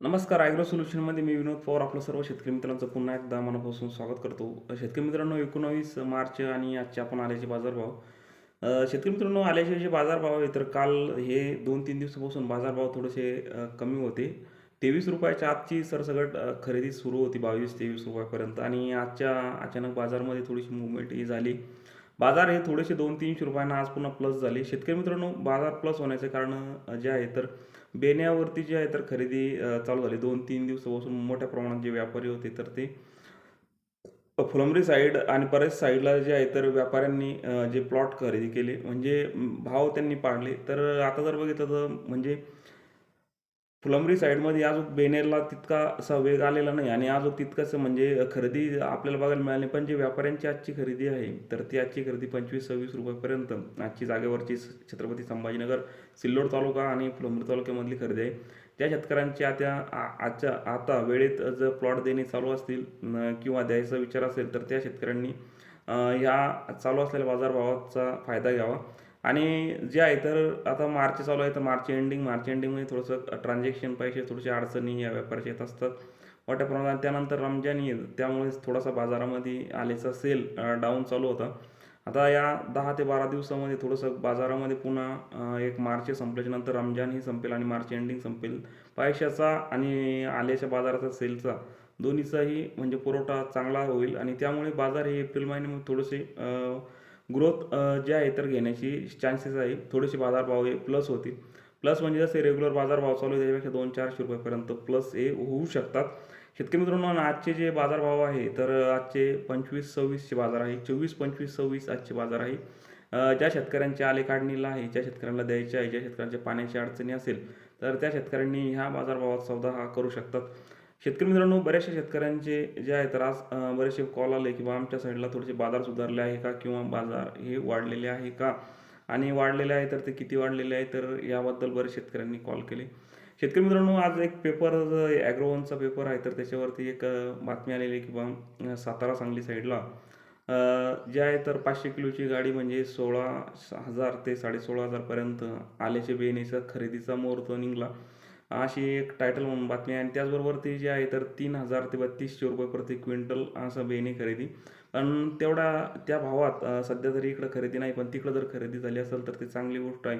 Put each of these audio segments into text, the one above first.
नमस्कार ॲग्रो सोल्युशनमध्ये मी विनोद पवार आपलं सर्व शेतकरी मित्रांचं पुन्हा एकदा मनापासून स्वागत करतो. शेतकरी मित्रांनो एकोणावीस मार्च आणि आजचे आपण आल्याचे बाजारभाव. शेतकरी मित्रांनो आल्याचे जे बाजारभाव आहे तर काल हे दोन तीन दिवसापासून बाजारभाव थोडेसे कमी होते. तेवीस रुपयाच्या आजची सरसगट खरेदी सुरू होती बावीस तेवीस रुपयापर्यंत आणि आजच्या अचानक बाजारमध्ये थोडीशी मुवमेंट ही झाली. बाजार हे थोडेसे दोन तीनशे रुपयांना आज पुन्हा प्लस झाले. शेतकरी मित्रांनो बाजार प्लस होण्याचे कारण जे आहे तर बेण्यावरती जे आहे तर खरेदी चालू झाली. दोन तीन दिवसापासून मोठ्या प्रमाणात जे व्यापारी होते तर ते फुलंबरी साईड आणि बऱ्याच साईडला जे आहे तर व्यापाऱ्यांनी जे प्लॉट खरेदी केले. म्हणजे भाव त्यांनी पाडले. तर आता जर बघितलं तर म्हणजे फुलंब्री साईडमध्ये अजून बेनेरला तितका असा वेग आलेला नाही आणि अजून तितकंच म्हणजे खरेदी आपल्याला बघायला मिळाली पण जे व्यापाऱ्यांची आजची खरेदी आहे तर ती आजची खरेदी पंचवीस सव्वीस रुपयापर्यंत. आजची जागेवरची छत्रपती संभाजीनगर सिल्लोड तालुका आणि फुलंब्री तालुक्यामधली खरेदी आहे. त्या शेतकऱ्यांची आता आजच्या आता वेळेत जर प्लॉट देणे चालू असतील किंवा द्यायचा विचार असेल तर त्या शेतकऱ्यांनी ह्या चालू असलेल्या बाजारभावाचा फायदा घ्यावा. आणि जे आहे तर आता मार्च चालू आहे तर मार्च एंडिंग मार्च एंडिंगमध्ये थोडंसं ट्रान्झॅक्शन पैसे थोडीशी अडचणी या व्यापाराच्या येत असतात. मोठ्या प्रमाणात त्यानंतर रमजान ईद त्यामुळे थोडासा बाजारामध्ये आलेचा सेल डाऊन चालू होता. आता या दहा ते बारा दिवसामध्ये थोडंसं बाजारामध्ये पुन्हा एक मार्च संपल्याच्या नंतर रमजानही संपेल आणि मार्च एंडिंग संपेल. पैशाचा आणि आल्याच्या बाजाराचा सेलचा दोन्हीचाही म्हणजे पुरवठा चांगला होईल आणि त्यामुळे बाजार हे एप्रिल महिन्यामध्ये थोडेसे ग्रोथ जे आहे तर घेण्याची चान्सेस आहे. थोडेसे बाजारभाव हे प्लस होतील. प्लस म्हणजे जसे रेग्युलर बाजारभाव चालू आहे त्याच्यापेक्षा दोन चारशे रुपयापर्यंत प्लस हे होऊ शकतात. शेतकरी मित्रांनो आजचे जे बाजारभाव आहे तर आजचे पंचवीस सव्वीसचे बाजार आहे. चोवीस पंचवीस सव्वीस आजचे बाजार आहे. ज्या शेतकऱ्यांच्या आले काढणीला आहे ज्या शेतकऱ्यांना द्यायच्या आहे ज्या शेतकऱ्यांच्या पाण्याची अडचणी असेल तर त्या शेतकऱ्यांनी ह्या बाजारभावात सौदा हा करू शकतात. शेतकरी मित्रांनो बऱ्याचशा शेतकऱ्यांचे जे आहे तर आज बरेचसे कॉल आले की बा आमच्या साईडला थोडेसे बाजार सुधारले आहे का किंवा बाजार हे वाढलेले आहे का? आणि वाढलेले आहे तर ते किती वाढलेले आहे? तर याबद्दल बरेच शेतकऱ्यांनी कॉल केले. शेतकरी मित्रांनो आज एक पेपर ॲग्रोवनचा पेपर आहे तर त्याच्यावरती एक बातमी आलेली आहे की बा सातारा सांगली साईडला जे आहे तर पाचशे किलोची गाडी म्हणजे सोळा हजार ते साडेसोळा हजारपर्यंत आल्याचे बेनेचा खरेदीचा मुहूर्त निघाला. अशी एक टायटल म्हणून बातमी आहे. आणि त्याचबरोबर ती जी आहे तर तीन हजार ते बत्तीसशे रुपये प्रति क्विंटल असं बेने खरेदी. पण तेवढा त्या भावात सध्या तरी इकडं खरेदी नाही पण तिकडं जर खरेदी झाली असेल तर ती चांगली गोष्ट आहे.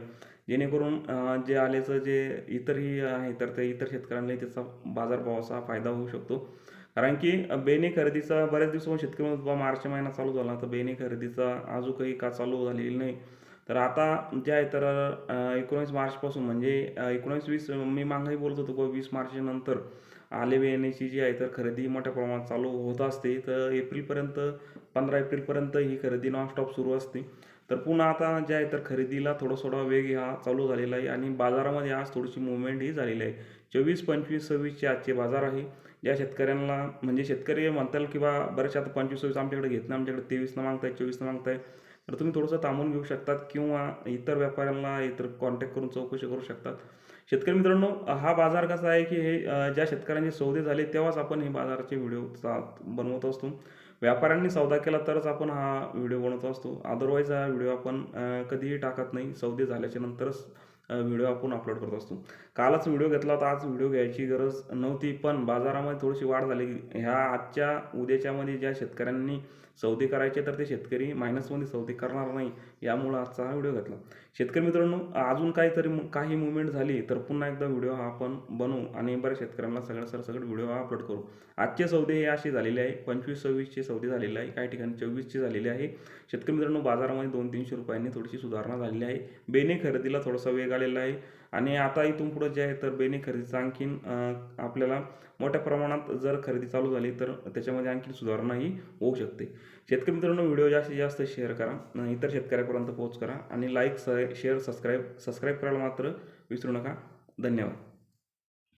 जेणेकरून जे आल्याचं जे इतरही आहे तर ते इतर शेतकऱ्यांनाही त्याचा बाजारभावाचा फायदा होऊ शकतो. कारण की बेने खरेदीचा बऱ्याच दिवसांवर शेतकरी मार्च महिना चालू झाला तर बेने खरेदीचा अजून काही का चालू झालेली नाही? तर आता जे आहे तर एकोणीस मार्चपासून म्हणजे एकोणीस वीस मी मागंही बोलत होतो की वीस मार्चनंतर आले बेनेची जी आहे तर खरेदी मोठ्या प्रमाणात चालू होत असते. तर एप्रिलपर्यंत पंधरा एप्रिलपर्यंत ही खरेदी नॉनस्टॉप सुरू असते. तर पुन्हा आता जे आहे तर खरेदीला थोडा थोडा वेग हा चालू झालेला आहे आणि बाजारामध्ये आज थोडीशी मुवमेंट ही झालेली आहे. चोवीस पंचवीस सव्वीसचे आजचे बाजार आहे. ज्या शेतकऱ्यांना म्हणजे शेतकरी म्हणताल की बा बऱ्याचशा आता पंचवीस सव्वीस आमच्याकडे घेत नाही आमच्याकडे तेवीसनं मागताय चोवीसनं मागताय. तर तुम्ही थोडंसं थांबून घेऊ शकतात किंवा इतर व्यापाऱ्यांना इतर कॉन्टॅक्ट करून चौकशी करू शकतात. शेतकरी मित्रांनो हा बाजार कसा आहे की हे ज्या शेतकऱ्यांचे सौदे झाले तेव्हाच आपण हे बाजाराचे व्हिडिओ बनवत असतो. व्यापाऱ्यांनी सौदा केला तरच आपण हा व्हिडिओ बनवत असतो. अदरवाईज हा व्हिडिओ आपण कधीही टाकत नाही. सौदे झाल्याच्या नंतरच व्हिडिओ आपण अपलोड करत असतो. कालच व्हिडिओ घेतला होता आज व्हिडिओ घ्यायची गरज नव्हती पण बाजारामध्ये थोडीशी वाढ झाली. ह्या आजच्या उद्याच्यामध्ये ज्या शेतकऱ्यांनी सौदे करायचे तर ते शेतकरी मायनसमध्ये सौदे करणार नाही यामुळं आजचा हा व्हिडिओ घेतला. शेतकरी मित्रांनो अजून काहीतरी काही मुवमेंट झाली तर पुन्हा एकदा व्हिडिओ हा आपण बनवू आणि बऱ्याच शेतकऱ्यांना सगळं व्हिडिओ हा अपलोड करू. आजचे सौदे हे असे झालेले आहे पंचवीस सव्वीसचे सौदे झालेले आहे काही ठिकाणी चोवीसचे झालेले आहे. शेतकरी मित्रांनो बाजारामध्ये दोन तीनशे रुपयांनी थोडीशी सुधारणा झालेली आहे. बेने खरेदीला थोडासा वेग आलेला आहे. आणि आता इथून पुढं जे आहे तर बेने खरेदीचा आणखीन आपल्याला मोठ्या प्रमाणात जर खरेदी चालू झाली तर त्याच्यामध्ये आणखी सुधारणाही होऊ शकते. शेतकरी मित्रांनो व्हिडिओ जास्तीत जास्त शेअर करा इतर शेतकऱ्यापर्यंत पोहोच करा आणि लाईक स शेअर सबस्क्राईब सबस्क्राईब करायला मात्र विसरू नका. धन्यवाद.